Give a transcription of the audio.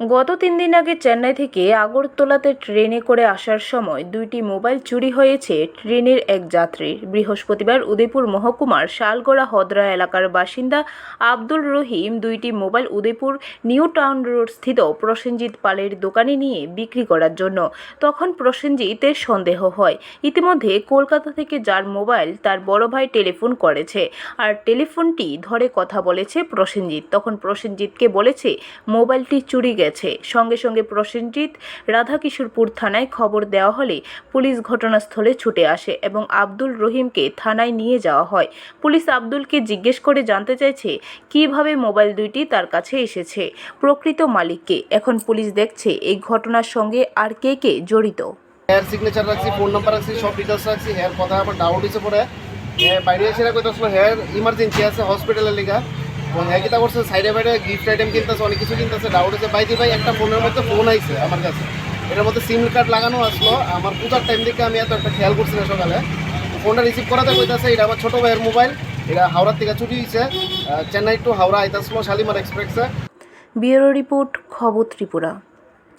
গত তিন দিন আগে চেন্নাই থেকে আগরতলাতে ট্রেনে করে আসার সময় দুইটি মোবাইল চুরি হয়েছে ট্রেনের এক যাত্রীর বৃহস্পতিবার উদয়পুর মহকুমার শালগড়া হদরা এলাকার বাসিন্দা আব্দুল রহিম দুইটি mobile Udaipur new town road স্থিত প্রসেনজিৎ পালের দোকানে নিয়ে বিক্রি করার জন্য। তখন প্রসেনজিতের সন্দেহ হয়। ইতিমধ্যে কলকাতা থেকে যার মোবাইল তার বড় ভাই টেলিফোন করেছে আর টেলিফোনটি ধরে কথা বলেছে প্রসেনজিৎ। তখন প্রসেনজিৎকে বলেছে, মোবাইলটি চুরি গেছে। সঙ্গে সঙ্গে প্রসেনজিৎ রাধাকিশোরপুর থানায় খবর দেওয়া হলে পুলিশ ঘটনাস্থলে ছুটে আসে এবং আব্দুল রহিমকে থানায় নিয়ে যাওয়া হয়। পুলিশ আব্দুলকে জিজ্ঞেস করে জানতে চাইছে, কীভাবে মোবাইল দুইটি তার কাছে এসেছে, প্রকৃত মালিককে। এখন পুলিশ দেখছে এই ঘটনার সঙ্গে আর কে কে জড়িত। হেয়ার সিগনেচার রাখছি ফোন নাম্বার রাখছি, সব ডিটেলস রাখছি। হেয়ার কথা আমার ডাউট হয়েছে পরে বাইরে এসে কইতে আসলো হেয়ার ইমার্জেন্সি আছে হসপিটালের লিগা। এবং হ্যাঁ করছে সাইডে বাইডে গিফট আইটেম কিনতেছে, অনেক কিছু কিনতেছে ডাউট হয়েছে বাইদি ভাই একটা ফোনের মধ্যে ফোন আইছে আমার কাছে। এটার মধ্যে সিম কার্ড লাগানো আসলো, আমার পূজার টাইম দিকে আমি এত একটা খেয়াল করছি না সকালে। ফোনটা রিসিভ করাতে কইতাছে, এটা আমার ছোটো ভাইয়ের মোবাইল এটা হাওড়ার থেকে চুরি হয়েছে চেন্নাই টু হাওড়া আইতাসলো শালিমার এক্সপ্রেসে ব্যুরো রিপোর্ট, খবর ত্রিপুরা।